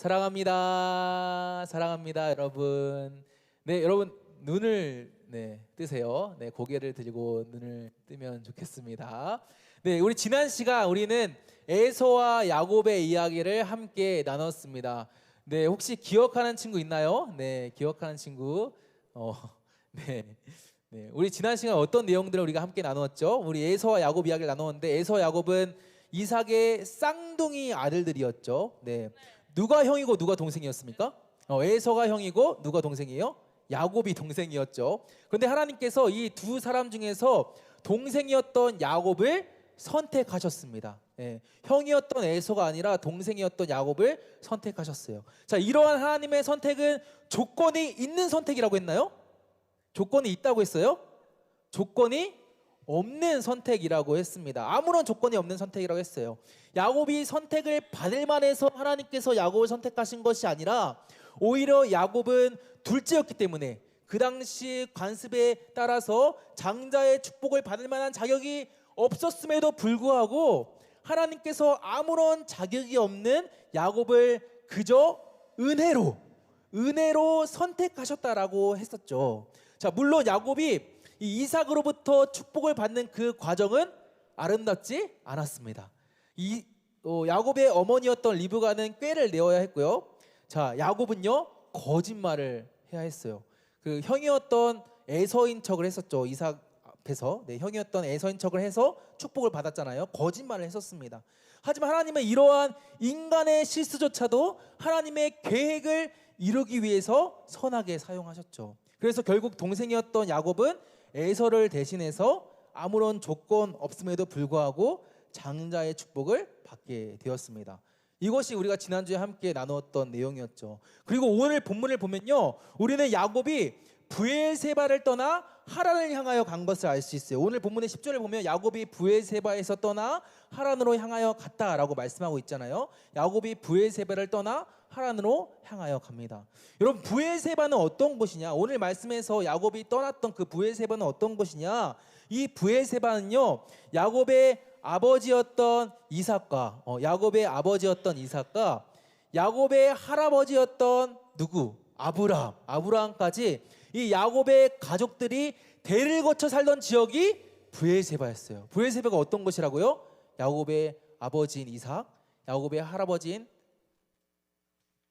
사랑합니다. 사랑합니다, 여러분. 네, 여러분 눈을 네, 뜨세요. 네, 고개를 들고 눈을 뜨면 좋겠습니다. 네, 우리 지난 시간 우리는 에서와 야곱의 이야기를 함께 나눴습니다. 네, 혹시 기억하는 친구 있나요? 네, 기억하는 친구. 어, 네. 네, 우리 지난 시간 어떤 내용들을 우리가 함께 나누었죠? 우리 에서와 야곱 이야기를 나누었는데 에서 야곱은 이삭의 쌍둥이 아들들이었죠. 네. 누가 형이고 누가 동생이었습니까? 어, 에서가 형이고 누가 동생이에요? 야곱이 동생이었죠. 그런데 하나님께서 이 두 사람 중에서 동생이었던 야곱을 선택하셨습니다. 예, 형이었던 에서가 아니라 동생이었던 야곱을 선택하셨어요. 자, 이러한 하나님의 선택은 조건이 있는 선택이라고 했나요? 조건이 있다고 했어요? 조건이 없는 선택이라고 했습니다. 아무런 조건이 없는 선택이라고 했어요. 야곱이 선택을 받을 만해서 하나님께서 야곱을 선택하신 것이 아니라 오히려 야곱은 둘째였기 때문에 그 당시 관습에 따라서 장자의 축복을 받을 만한 자격이 없었음에도 불구하고 하나님께서 아무런 자격이 없는 야곱을 그저 은혜로 은혜로 선택하셨다라고 했었죠. 자, 물론 야곱이 이 이삭으로부터 축복을 받는 그 과정은 아름답지 않았습니다. 이 어, 야곱의 어머니였던 리브가는 꾀를 내어야 했고요. 자, 야곱은요 거짓말을 해야 했어요. 그 형이었던 에서인 척을 했었죠. 이삭 앞에서 네, 형이었던 에서인 척을 해서 축복을 받았잖아요. 거짓말을 했었습니다. 하지만 하나님은 이러한 인간의 실수조차도 하나님의 계획을 이루기 위해서 선하게 사용하셨죠. 그래서 결국 동생이었던 야곱은 에서를 대신해서 아무런 조건 없음에도 불구하고 장자의 축복을 받게 되었습니다. 이것이 우리가 지난주에 함께 나누었던 내용이었죠. 그리고 오늘 본문을 보면요. 우리는 야곱이 부엘세바를 떠나 하란을 향하여 간 것을 알 수 있어요. 오늘 본문의 10절을 보면 야곱이 부엘세바에서 떠나 하란으로 향하여 갔다라고 말씀하고 있잖아요. 야곱이 부엘세바를 떠나 하란으로 향하여 갑니다. 여러분 부엘세바는 어떤 곳이냐? 오늘 말씀에서 야곱이 떠났던 그 부엘세바는 어떤 곳이냐? 이 부엘세바는요. 야곱의 아버지였던 이삭과 어, 야곱의 아버지였던 이삭과 야곱의 할아버지였던 누구? 아브라함. 아브라함까지 이 야곱의 가족들이 대를 거쳐 살던 지역이 부엘세바였어요. 부엘세바가 어떤 곳이라고요? 야곱의 아버지인 이삭, 야곱의 할아버지인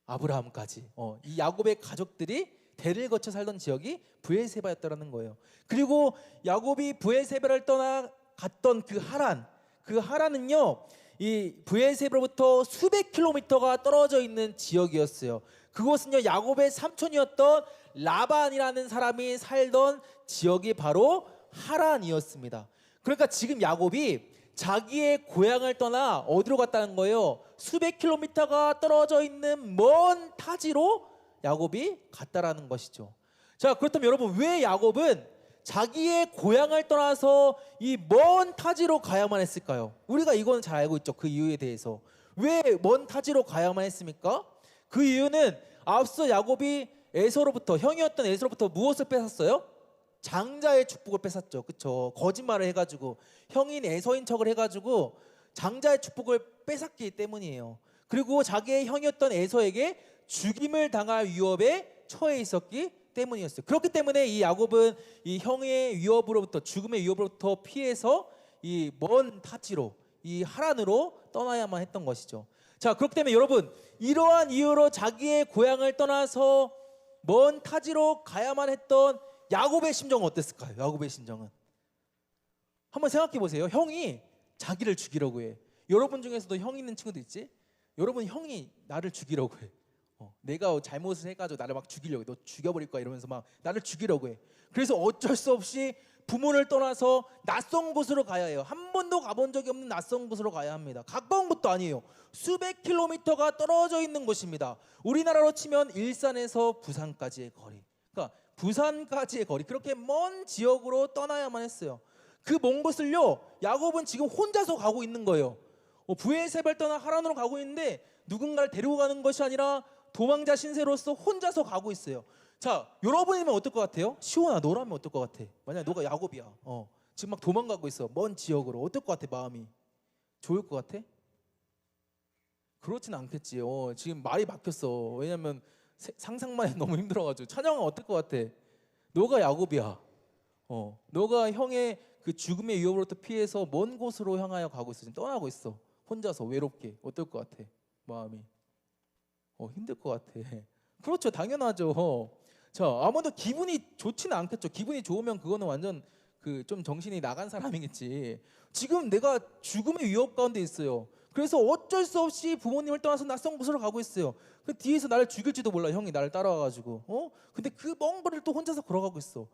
아브라함까지. 어, 이 야곱의 가족들이 대를 거쳐 살던 지역이 부엘세바였다라는 거예요. 그리고 야곱이 부엘세바를 떠나 갔던 그 하란, 그 하란은요, 이 부엘세바로부터 수백 킬로미터가 떨어져 있는 지역이었어요. 그곳은요 야곱의 삼촌이었던 라반이라는 사람이 살던 지역이 바로 하란이었습니다. 그러니까 지금 야곱이 자기의 고향을 떠나 어디로 갔다는 거예요? 수백 킬로미터가 떨어져 있는 먼 타지로 야곱이 갔다라는 것이죠. 자, 그렇다면 여러분 왜 야곱은 자기의 고향을 떠나서 이 먼 타지로 가야만 했을까요? 우리가 이건 잘 알고 있죠. 그 이유에 대해서. 왜 먼 타지로 가야만 했습니까? 그 이유는 앞서 야곱이 에서로부터 형이었던 에서로부터 무엇을 뺏었어요? 장자의 축복을 뺏었죠. 그쵸 거짓말을 해가지고 형인 에서인 척을 해가지고 장자의 축복을 뺏었기 때문이에요. 그리고 자기의 형이었던 에서에게 죽임을 당할 위협에 처해 있었기 때문이었어요. 그렇기 때문에 이 야곱은 이 형의 위협으로부터 죽음의 위협으로부터 피해서 이 먼 타지로 이 하란으로 떠나야만 했던 것이죠. 자, 그렇기 때문에 여러분 이러한 이유로 자기의 고향을 떠나서 먼 타지로 가야만 했던 야곱의 심정은 어땠을까요? 야곱의 심정은 한번 생각해 보세요. 형이 자기를 죽이려고 해. 여러분 중에서도 형 있는 친구도 있지? 여러분 형이 나를 죽이려고 해. 어, 내가 잘못을 해가지고 나를 막 죽이려고 해. 너 죽여버릴 거야 이러면서 막 나를 죽이려고 해. 그래서 어쩔 수 없이 부모를 떠나서 낯선 곳으로 가야 해요. 한 번도 가본 적이 없는 낯선 곳으로 가야 합니다. 가까운 곳도 아니에요. 수백 킬로미터가 떨어져 있는 곳입니다. 우리나라로 치면 일산에서 부산까지의 거리. 부산까지의 거리. 그렇게 먼 지역으로 떠나야만 했어요. 그 먼 곳을요. 야곱은 지금 혼자서 가고 있는 거예요. 어, 부에세발 떠나 하란으로 가고 있는데 누군가를 데리고 가는 것이 아니라 도망자 신세로서 혼자서 가고 있어요. 자, 여러분이면 어떨 것 같아요? 시원아, 너라면 어떨 것 같아? 만약 너가 야곱이야. 어, 지금 막 도망가고 있어. 먼 지역으로. 어떨 것 같아, 마음이? 좋을 것 같아? 그렇진 않겠지. 어, 지금 말이 막혔어. 왜냐면 세- 상상만 해도 너무 힘들어가지고 찬영아 어떨 것 같아? 너가 야곱이야. 어, 너가 형의 그 죽음의 위협으로부터 피해서 먼 곳으로 향하여 가고 있어. 지금 떠나고 있어. 혼자서 외롭게 어떨 것 같아? 마음이. 어, 힘들 것 같아. 그렇죠, 당연하죠. 자, 아무도 기분이 좋지는 않겠죠. 기분이 좋으면 그거는 완전 그 좀 정신이 나간 사람이겠지. 지금 내가 죽음의 위협 가운데 있어요. 그래서 어쩔 수 없이 부모님을 떠나서 낯선 곳으로 가고 있어요. 그 뒤에서 나를 죽일지도 몰라. 형이 나를 따라와가지고. 어? 근데 그 먼 거리를 또 혼자서 걸어가고 있어.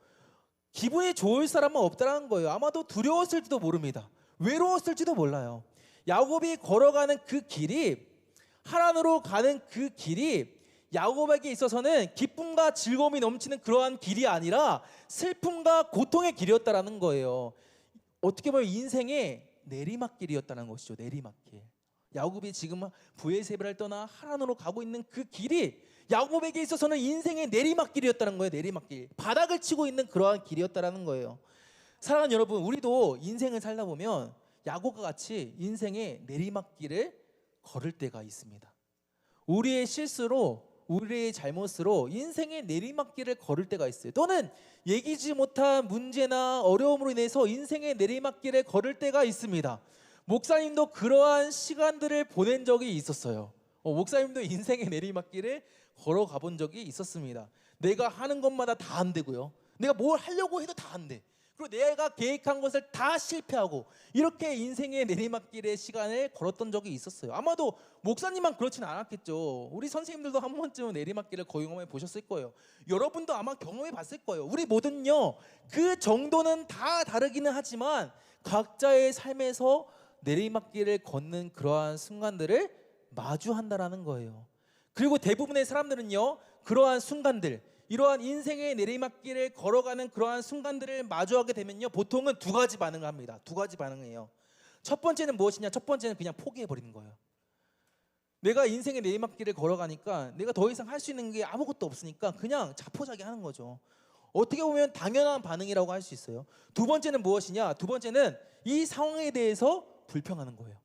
기분이 좋을 사람은 없다라는 거예요. 아마도 두려웠을지도 모릅니다. 외로웠을지도 몰라요. 야곱이 걸어가는 그 길이 하란으로 가는 그 길이 야곱에게 있어서는 기쁨과 즐거움이 넘치는 그러한 길이 아니라 슬픔과 고통의 길이었다라는 거예요. 어떻게 보면 인생의 내리막길이었다는 것이죠. 내리막길. 야곱이 지금 부에세벨을 떠나 하란으로 가고 있는 그 길이 야곱에게 있어서는 인생의 내리막길이었다는 거예요. 내리막길. 바닥을 치고 있는 그러한 길이었다라는 거예요. 사랑하는 여러분, 우리도 인생을 살다 보면 야곱과 같이 인생의 내리막길을 걸을 때가 있습니다. 우리의 실수로 우리의 잘못으로 인생의 내리막길을 걸을 때가 있어요. 또는 얘기지 못한 문제나 어려움으로 인해서 인생의 내리막길을 걸을 때가 있습니다. 목사님도 그러한 시간들을 보낸 적이 있었어요. 어, 목사님도 인생의 내리막길을 걸어가 본 적이 있었습니다. 내가 하는 것마다 다 안 되고요. 내가 뭘 하려고 해도 다 안 돼. 그리고 내가 계획한 것을 다 실패하고 이렇게 인생의 내리막길의 시간을 걸었던 적이 있었어요. 아마도 목사님만 그렇지는 않았겠죠. 우리 선생님들도 한 번쯤은 내리막길을 경험해 보셨을 거예요. 여러분도 아마 경험해 봤을 거예요. 우리 모두는요. 그 정도는 다 다르기는 하지만 각자의 삶에서 내리막길을 걷는 그러한 순간들을 마주한다라는 거예요. 그리고 대부분의 사람들은요. 그러한 순간들 이러한 인생의 내리막길을 걸어가는 그러한 순간들을 마주하게 되면요 보통은 두 가지 반응을 합니다. 두 가지 반응이에요. 첫 번째는 무엇이냐? 첫 번째는 그냥 포기해 버리는 거예요. 내가 인생의 내리막길을 걸어가니까 내가 더 이상 할 수 있는 게 아무것도 없으니까 그냥 자포자기 하는 거죠. 어떻게 보면 당연한 반응이라고 할 수 있어요. 두 번째는 무엇이냐? 두 번째는 이 상황에 대해서 불평하는 거예요.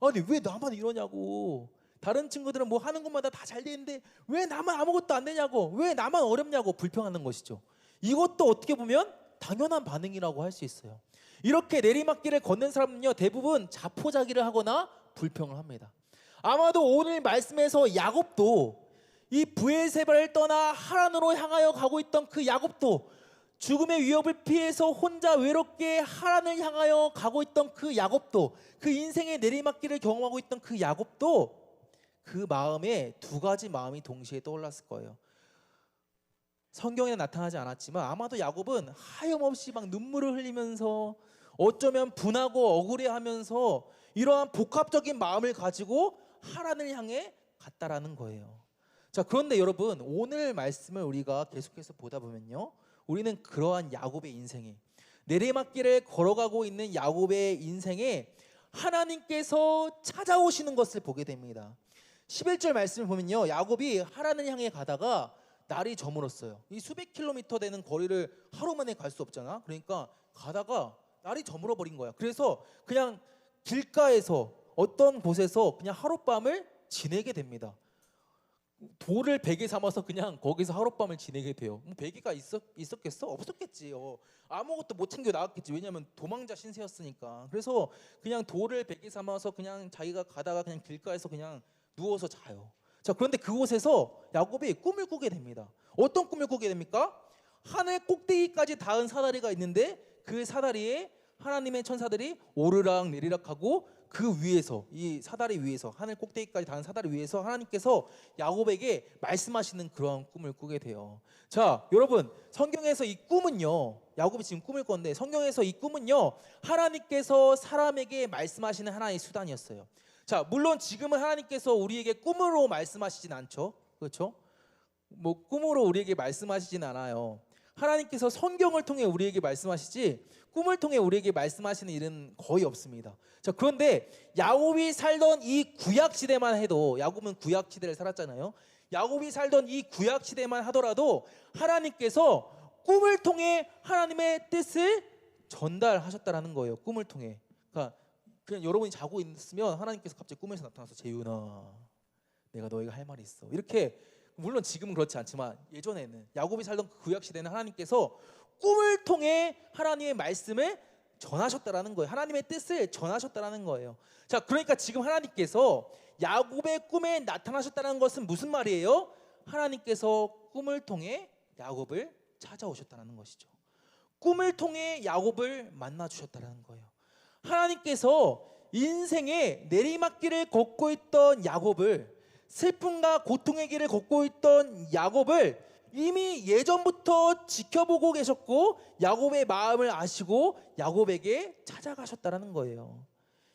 아니 왜 나만 이러냐고. 다른 친구들은 뭐 하는 것마다 다 잘 되는데 왜 나만 아무것도 안 되냐고 왜 나만 어렵냐고 불평하는 것이죠. 이것도 어떻게 보면 당연한 반응이라고 할 수 있어요. 이렇게 내리막길을 걷는 사람은요 대부분 자포자기를 하거나 불평을 합니다. 아마도 오늘 말씀에서 야곱도 이 부엘세바를 떠나 하란으로 향하여 가고 있던 그 야곱도 죽음의 위협을 피해서 혼자 외롭게 하란을 향하여 가고 있던 그 야곱도 그 인생의 내리막길을 경험하고 있던 그 야곱도 그 마음에 두 가지 마음이 동시에 떠올랐을 거예요. 성경에 나타나지 않았지만 아마도 야곱은 하염없이 막 눈물을 흘리면서 어쩌면 분하고 억울해하면서 이러한 복합적인 마음을 가지고 하란을 향해 갔다라는 거예요. 자, 그런데 여러분 오늘 말씀을 우리가 계속해서 보다 보면요. 우리는 그러한 야곱의 인생에 내리막길을 걸어가고 있는 야곱의 인생에 하나님께서 찾아오시는 것을 보게 됩니다. 11절 말씀을 보면요. 야곱이 하란을 향해 가다가 날이 저물었어요. 이 수백 킬로미터 되는 거리를 하루 만에 갈 수 없잖아. 그러니까 가다가 날이 저물어 버린 거야. 그래서 그냥 길가에서 어떤 곳에서 그냥 하룻밤을 지내게 됩니다. 돌을 베개 삼아서 그냥 거기서 하룻밤을 지내게 돼요. 뭐 베개가 있었, 있었겠어? 없었겠지. 어. 아무것도 못 챙겨 나갔겠지. 왜냐하면 도망자 신세였으니까. 그래서 그냥 돌을 베개 삼아서 그냥 자기가 가다가 그냥 길가에서 그냥 누워서 자요. 자 그런데 그곳에서 야곱이 꿈을 꾸게 됩니다. 어떤 꿈을 꾸게 됩니까? 하늘 꼭대기까지 닿은 사다리가 있는데 그 사다리에 하나님의 천사들이 오르락 내리락 하고 그 위에서 이 사다리 위에서 하늘 꼭대기까지 닿은 사다리 위에서 하나님께서 야곱에게 말씀하시는 그러한 꿈을 꾸게 돼요. 자, 여러분 성경에서 이 꿈은요. 야곱이 지금 꿈을 꿨는데 성경에서 이 꿈은요. 하나님께서 사람에게 말씀하시는 하나의 수단이었어요. 자, 물론 지금은 하나님께서 우리에게 꿈으로 말씀하시진 않죠. 그렇죠? 뭐 꿈으로 우리에게 말씀하시진 않아요. 하나님께서 성경을 통해 우리에게 말씀하시지 꿈을 통해 우리에게 말씀하시는 일은 거의 없습니다. 자, 그런데 야곱이 살던 이 구약 시대만 해도 야곱은 구약 시대를 살았잖아요. 야곱이 살던 이 구약 시대만 하더라도 하나님께서 꿈을 통해 하나님의 뜻을 전달하셨다라는 거예요. 꿈을 통해. 그러니까 그냥 여러분이 자고 있으면 하나님께서 갑자기 꿈에서 나타나서 재윤아 내가 너에게 할 말이 있어. 이렇게 물론 지금은 그렇지 않지만 예전에는 야곱이 살던 그 구약 시대는 하나님께서 꿈을 통해 하나님의 말씀을 전하셨다라는 거예요. 하나님의 뜻을 전하셨다라는 거예요. 자, 그러니까 지금 하나님께서 야곱의 꿈에 나타나셨다는 것은 무슨 말이에요? 하나님께서 꿈을 통해 야곱을 찾아오셨다는 것이죠. 꿈을 통해 야곱을 만나 주셨다는 거예요. 하나님께서 인생의 내리막길을 걷고 있던 야곱을 슬픔과 고통의 길을 걷고 있던 야곱을 이미 예전부터 지켜보고 계셨고 야곱의 마음을 아시고 야곱에게 찾아가셨다라는 거예요.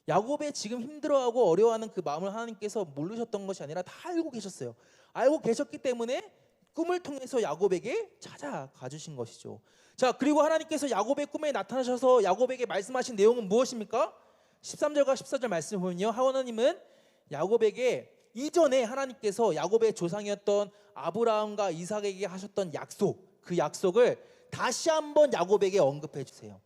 야곱의 지금 힘들어하고 어려워하는 그 마음을 하나님께서 모르셨던 것이 아니라 다 알고 계셨어요. 알고 계셨기 때문에 꿈을 통해서 야곱에게 찾아가 주신 것이죠. 자, 그리고 하나님께서 야곱의 꿈에 나타나셔서 야곱에게 말씀하신 내용은 무엇입니까? 13절과 14절 말씀을 보면요. 하나님은 야곱에게 이전에 하나님께서 야곱의 조상이었던 아브라함과 이삭에게 하셨던 약속, 그 약속을 다시 한번 야곱에게 언급해 주세요.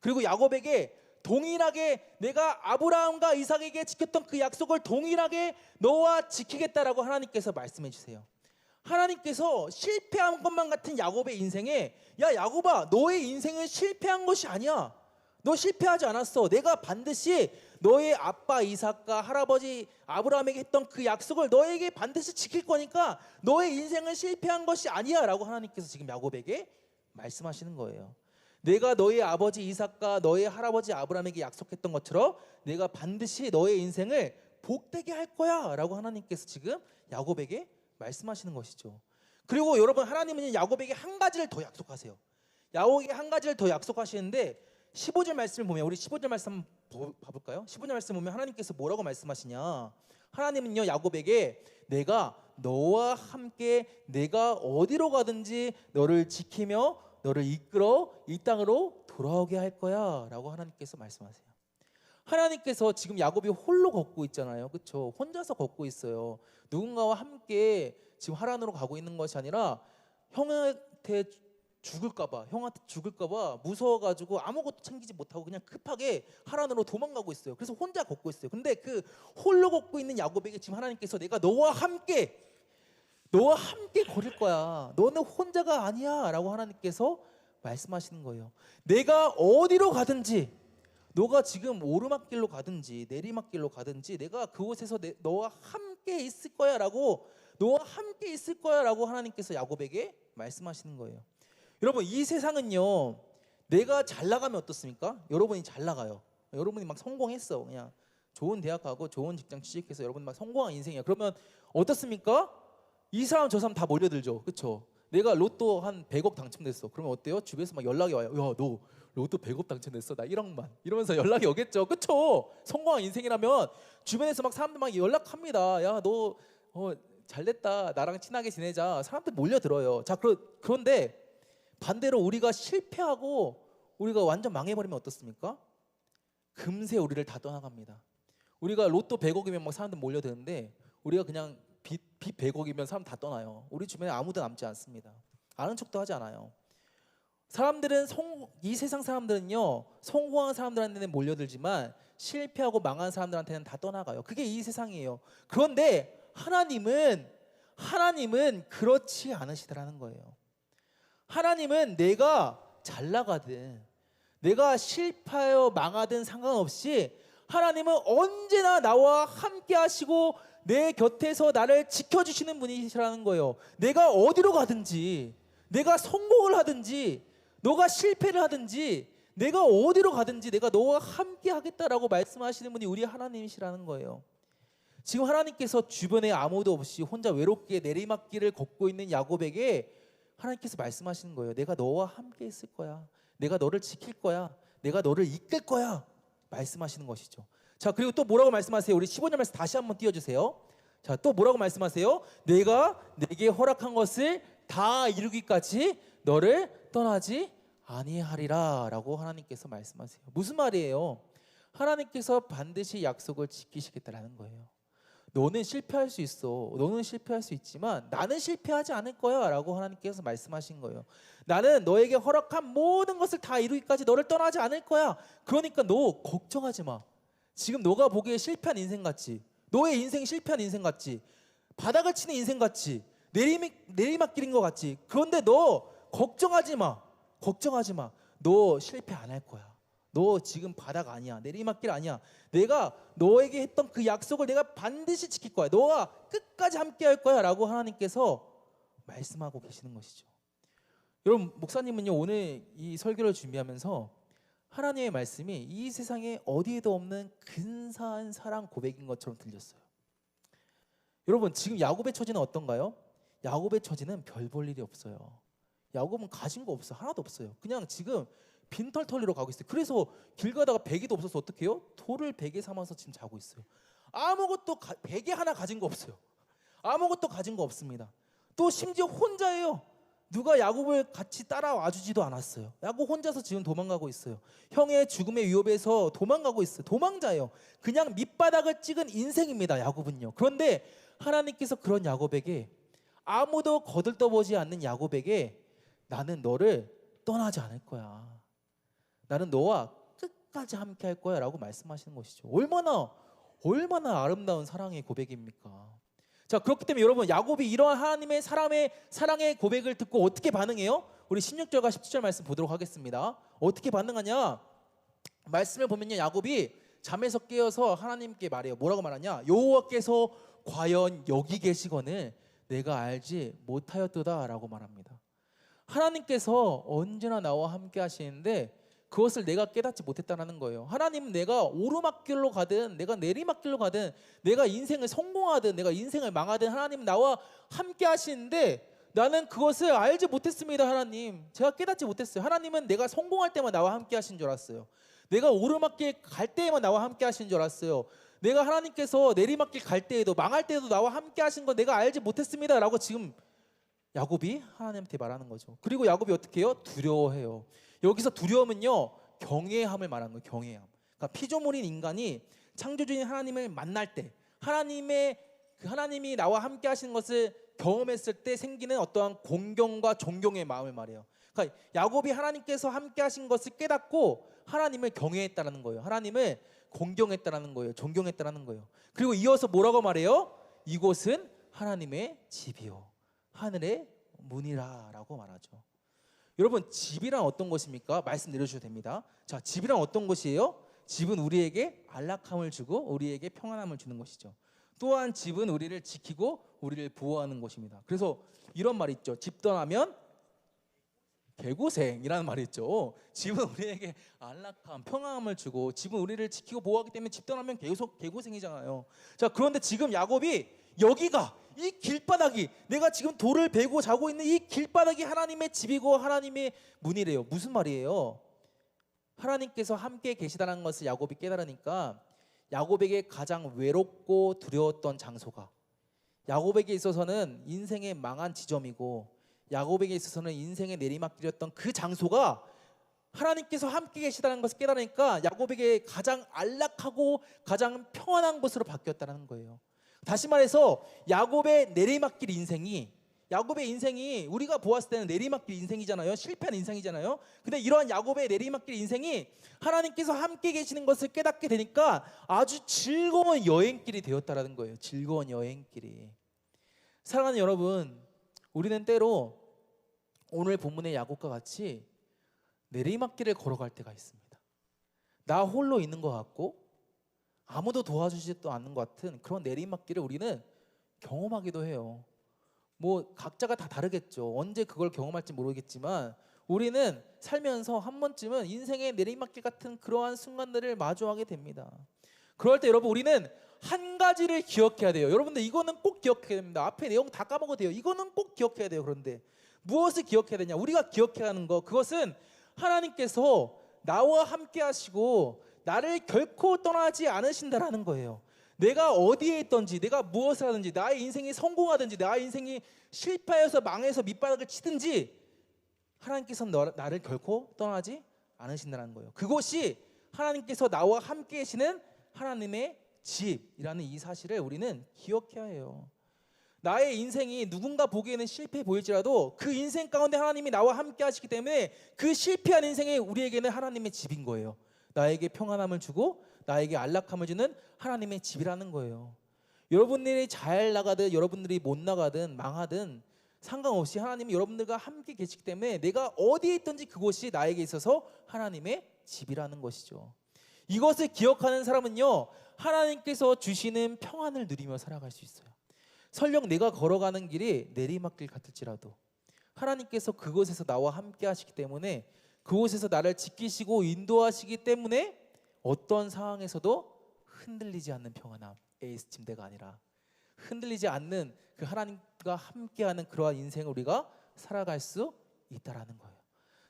그리고 야곱에게 동일하게 내가 아브라함과 이삭에게 지켰던 그 약속을 동일하게 너와 지키겠다라고 하나님께서 말씀해 주세요. 하나님께서 실패한 것만 같은 야곱의 인생에 야 야곱아 너의 인생은 실패한 것이 아니야. 너 실패하지 않았어. 내가 반드시 너의 아빠 이삭과 할아버지 아브라함에게 했던 그 약속을 너에게 반드시 지킬 거니까 너의 인생은 실패한 것이 아니야라고 하나님께서 지금 야곱에게 말씀하시는 거예요. 내가 너의 아버지 이삭과 너의 할아버지 아브라함에게 약속했던 것처럼 내가 반드시 너의 인생을 복되게 할 거야라고 하나님께서 지금 야곱에게 말씀하시는 것이죠. 그리고 여러분 하나님은 야곱에게 한 가지를 더 약속하세요. 야곱에게 한 가지를 더 약속하시는데 15절 말씀을 보면 우리 15절 말씀 봐볼까요? 15절 말씀 보면 하나님께서 뭐라고 말씀하시냐? 하나님은요 야곱에게 내가 너와 함께 내가 어디로 가든지 너를 지키며 너를 이끌어 이 땅으로 돌아오게 할 거야라고 하나님께서 말씀하세요. 하나님께서 지금 야곱이 홀로 걷고 있잖아요. 그렇죠? 혼자서 걷고 있어요. 누군가와 함께 지금 하란으로 가고 있는 것이 아니라 형한테 죽을까봐, 형한테 죽을까봐 무서워가지고 아무것도 챙기지 못하고 그냥 급하게 하란으로 도망가고 있어요. 그래서 혼자 걷고 있어요. 근데 그 홀로 걷고 있는 야곱에게 지금 하나님께서 내가 너와 함께, 너와 함께 걸을 거야. 너는 혼자가 아니야라고 하나님께서 말씀하시는 거예요. 내가 어디로 가든지 너가 지금 오르막길로 가든지 내리막길로 가든지 내가 그곳에서 내, 너와 함께 있을 거야라고 너와 함께 있을 거야라고 하나님께서 야곱에게 말씀하시는 거예요. 여러분 이 세상은요 내가 잘 나가면 어떻습니까? 여러분이 잘 나가요. 여러분이 막 성공했어 그냥 좋은 대학 가고 좋은 직장 취직해서 여러분 막 성공한 인생이야. 그러면 어떻습니까? 이 사람 저 사람 다 몰려들죠. 그렇죠? 내가 로또 한 100억 당첨됐어. 그러면 어때요? 집에서 막 연락이 와요. 야, 너 로또 100억 당첨됐어. 나 1억만. 이러면서 연락이 오겠죠. 그렇죠? 성공한 인생이라면 주변에서 막 사람들 막 연락합니다. 야, 너 어, 잘됐다. 나랑 친하게 지내자. 사람들 몰려들어요. 자, 그러, 그런데 반대로 우리가 실패하고 우리가 완전 망해버리면 어떻습니까? 금세 우리를 다 떠나갑니다. 우리가 로또 100억이면 막 사람들 몰려드는데 우리가 그냥 빚, 빚 100억이면 사람 다 떠나요. 우리 주변에 아무도 남지 않습니다. 아는 척도 하지 않아요. 사람들은 성, 이 세상 사람들은요 성공한 사람들한테는 몰려들지만 실패하고 망한 사람들한테는 다 떠나가요. 그게 이 세상이에요. 그런데 하나님은 하나님은 그렇지 않으시더라는 거예요. 하나님은 내가 잘 나가든 내가 실패하여 망하든 상관없이 하나님은 언제나 나와 함께 하시고 내 곁에서 나를 지켜주시는 분이시라는 거예요. 내가 어디로 가든지, 내가 성공을 하든지, 너가 실패를 하든지, 내가 어디로 가든지 내가 너와 함께 하겠다라고 말씀하시는 분이 우리 하나님이시라는 거예요. 지금 하나님께서 주변에 아무도 없이 혼자 외롭게 내리막길을 걷고 있는 야곱에게 하나님께서 말씀하시는 거예요. 내가 너와 함께 있을 거야. 내가 너를 지킬 거야. 내가 너를 이끌 거야. 말씀하시는 것이죠. 자, 그리고 또 뭐라고 말씀하세요? 우리 15절 말씀 다시 한번 띄워 주세요. 자, 또 뭐라고 말씀하세요? 내가 내게 허락한 것을 다 이루기까지 너를 떠나지 아니하리라라고 하나님께서 말씀하세요. 무슨 말이에요? 하나님께서 반드시 약속을 지키시겠다라는 거예요. 너는 실패할 수 있어. 너는 실패할 수 있지만 나는 실패하지 않을 거야 라고 하나님께서 말씀하신 거예요. 나는 너에게 허락한 모든 것을 다 이루기까지 너를 떠나지 않을 거야. 그러니까 너 걱정하지 마. 지금 너가 보기에 실패한 인생 같지. 너의 인생이 실패한 인생 같지. 바닥을 치는 인생 같지. 내리막 내리막길인 것 같지. 그런데 너 걱정하지 마. 걱정하지 마. 너 실패 안 할 거야. 너 지금 바닥 아니야. 내리막길 아니야. 내가 너에게 했던 그 약속을 내가 반드시 지킬 거야. 너와 끝까지 함께 할 거야. 라고 하나님께서 말씀하고 계시는 것이죠. 여러분, 목사님은요, 오늘 이 설교를 준비하면서 하나님의 말씀이 이 세상에 어디에도 없는 근사한 사랑 고백인 것처럼 들렸어요. 여러분, 지금 야곱의 처지는 어떤가요? 야곱의 처지는 별 볼 일이 없어요. 야곱은 가진 거 없어. 하나도 없어요. 그냥 지금 빈털 털리러 가고 있어요. 그래서 길 가다가 베개도 없어서 어떻게 해요? 돌을 베개 삼아서 지금 자고 있어요. 아무것도 가, 베개 하나 가진 거 없어요. 아무것도 가진 거 없습니다. 또 심지어 혼자예요. 누가 야곱을 같이 따라와 주지도 않았어요. 야곱 혼자서 지금 도망가고 있어요. 형의 죽음의 위협에서 도망가고 있어요. 도망자예요. 그냥 밑바닥을 찍은 인생입니다. 야곱은요. 그런데 하나님께서 그런 야곱에게 아무도 거들떠보지 않는 야곱에게 나는 너를 떠나지 않을 거야. 나는 너와 끝까지 함께 할 거야 라고 말씀하시는 것이죠. 얼마나 얼마나 아름다운 사랑의 고백입니까? 자, 그렇기 때문에 여러분 야곱이 이러한 하나님의 사람의 사랑의 고백을 듣고 어떻게 반응해요? 우리 16절과 17절 말씀 보도록 하겠습니다. 어떻게 반응하냐? 말씀을 보면요. 야곱이 잠에서 깨어서 하나님께 말해요. 뭐라고 말하냐? 여호와께서 과연 여기 계시거늘 내가 알지 못하였도다라고 말합니다. 하나님께서 언제나 나와 함께 하시는데 그것을 내가 깨닫지 못했다는 거예요. 하나님은 내가 오르막길로 가든 내가 내리막길로 가든 내가 인생을 성공하든 내가 인생을 망하든 하나님은 나와 함께 하시는데 나는 그것을 알지 못했습니다. 하나님. 제가 깨닫지 못했어요. 하나님은 내가 성공할 때만 나와 함께 하신 줄 알았어요. 내가 오르막길 갈 때에만 나와 함께 하신 줄 알았어요. 내가 하나님께서 내리막길 갈 때에도 망할 때에도 나와 함께 하신 건 내가 알지 못했습니다라고 지금 야곱이 하나님한테 말하는 거죠. 그리고 야곱이 어떻게 해요? 두려워해요. 여기서 두려움은요 경외함을 말하는 거예요. 경외함. 그러니까 피조물인 인간이 창조주인 하나님을 만날 때 하나님의 그 하나님이 나와 함께 하시는 것을 경험했을 때 생기는 어떠한 공경과 존경의 마음을 말해요. 그러니까 야곱이 하나님께서 함께 하신 것을 깨닫고 하나님을 경외했다라는 거예요. 하나님을 공경했다라는 거예요. 존경했다라는 거예요. 그리고 이어서 뭐라고 말해요? 이곳은 하나님의 집이요. 하늘의 문이라라고 말하죠. 여러분 집이란 어떤 것입니까? 말씀 내려주셔도 됩니다. 자 집이란 어떤 것이에요? 집은 우리에게 안락함을 주고 우리에게 평안함을 주는 것이죠. 또한 집은 우리를 지키고 우리를 보호하는 것입니다. 그래서 이런 말이 있죠. 집 떠나면 개고생이라는 말이 있죠. 집은 우리에게 안락함, 평안함을 주고 집은 우리를 지키고 보호하기 때문에 집 떠나면 계속 개고생이잖아요. 자, 그런데 지금 야곱이 여기가 이 길바닥이 내가 지금 돌을 베고 자고 있는 이 길바닥이 하나님의 집이고 하나님의 문이래요. 무슨 말이에요? 하나님께서 함께 계시다는 것을 야곱이 깨달으니까 야곱에게 가장 외롭고 두려웠던 장소가 야곱에게 있어서는 인생의 망한 지점이고 야곱에게 있어서는 인생의 내리막길이었던 그 장소가 하나님께서 함께 계시다는 것을 깨달으니까 야곱에게 가장 안락하고 가장 평안한 곳으로 바뀌었다는 거예요. 다시 말해서 야곱의 내리막길 인생이 야곱의 인생이 우리가 보았을 때는 내리막길 인생이잖아요. 실패한 인생이잖아요. 근데 이러한 야곱의 내리막길 인생이 하나님께서 함께 계시는 것을 깨닫게 되니까 아주 즐거운 여행길이 되었다라는 거예요. 즐거운 여행길이. 사랑하는 여러분, 우리는 때로 오늘 본문의 야곱과 같이 내리막길을 걸어갈 때가 있습니다. 나 홀로 있는 것 같고 아무도 도와주지도 않는 것 같은 그런 내리막길을 우리는 경험하기도 해요. 뭐 각자가 다 다르겠죠. 언제 그걸 경험할지 모르겠지만 우리는 살면서 한 번쯤은 인생의 내리막길 같은 그러한 순간들을 마주하게 됩니다. 그럴 때 여러분 우리는 한 가지를 기억해야 돼요. 여러분들 이거는 꼭 기억해야 됩니다. 앞에 내용 다 까먹어도 돼요. 이거는 꼭 기억해야 돼요. 그런데 무엇을 기억해야 되냐? 우리가 기억해야 하는 거 그것은 하나님께서 나와 함께 하시고 나를 결코 떠나지 않으신다라는 거예요. 내가 어디에 있든지 내가 무엇을 하든지 나의 인생이 성공하든지 나의 인생이 실패해서 망해서 밑바닥을 치든지 하나님께서는 너, 나를 결코 떠나지 않으신다는 거예요. 그곳이 하나님께서 나와 함께 계시는 하나님의 집이라는 이 사실을 우리는 기억해야 해요. 나의 인생이 누군가 보기에는 실패 보일지라도 그 인생 가운데 하나님이 나와 함께 하시기 때문에 그 실패한 인생이 우리에게는 하나님의 집인 거예요. 나에게 평안함을 주고 나에게 안락함을 주는 하나님의 집이라는 거예요. 여러분들이 잘 나가든 여러분들이 못 나가든 망하든 상관없이 하나님이 여러분들과 함께 계시기 때문에 내가 어디에 있든지 그곳이 나에게 있어서 하나님의 집이라는 것이죠. 이것을 기억하는 사람은요 하나님께서 주시는 평안을 누리며 살아갈 수 있어요. 설령 내가 걸어가는 길이 내리막길 같을지라도 하나님께서 그곳에서 나와 함께 하시기 때문에 그곳에서 나를 지키시고 인도하시기 때문에 어떤 상황에서도 흔들리지 않는 평안함 에이스 침대가 아니라 흔들리지 않는 그 하나님과 함께하는 그러한 인생을 우리가 살아갈 수 있다라는 거예요.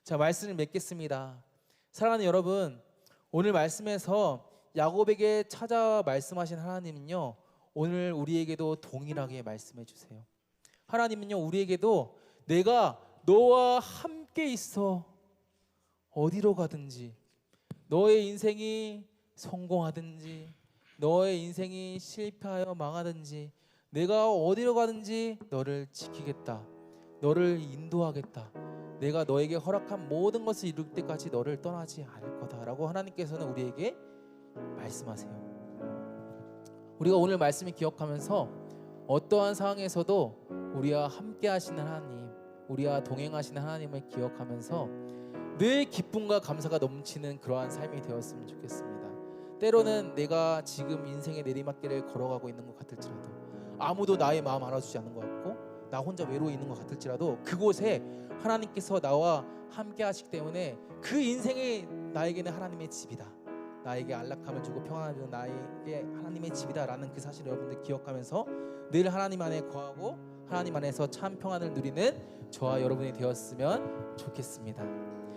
자 말씀을 맺겠습니다. 사랑하는 여러분 오늘 말씀에서 야곱에게 찾아 말씀하신 하나님은요 오늘 우리에게도 동일하게 말씀해 주세요. 하나님은요 우리에게도 내가 너와 함께 있어 어디로 가든지 너의 인생이 성공하든지 너의 인생이 실패하여 망하든지 내가 어디로 가든지 너를 지키겠다. 너를 인도하겠다. 내가 너에게 허락한 모든 것을 이룰 때까지 너를 떠나지 않을 거다라고 하나님께서는 우리에게 말씀하세요. 우리가 오늘 말씀을 기억하면서 어떠한 상황에서도 우리와 함께 하시는 하나님, 우리와 동행하시는 하나님을 기억하면서 늘 기쁨과 감사가 넘치는 그러한 삶이 되었으면 좋겠습니다. 때로는 내가 지금 인생의 내리막길을 걸어가고 있는 것 같을지라도 아무도 나의 마음 알아주지 않는 것 같고 나 혼자 외로워 있는 것 같을지라도 그곳에 하나님께서 나와 함께 하시기 때문에 그 인생이 나에게는 하나님의 집이다. 나에게 안락함을 주고 평안을 주는 나에게 하나님의 집이다라는 그 사실을 여러분들 기억하면서 늘 하나님 안에 거하고 하나님 안에서 참 평안을 누리는 저와 여러분이 되었으면 좋겠습니다.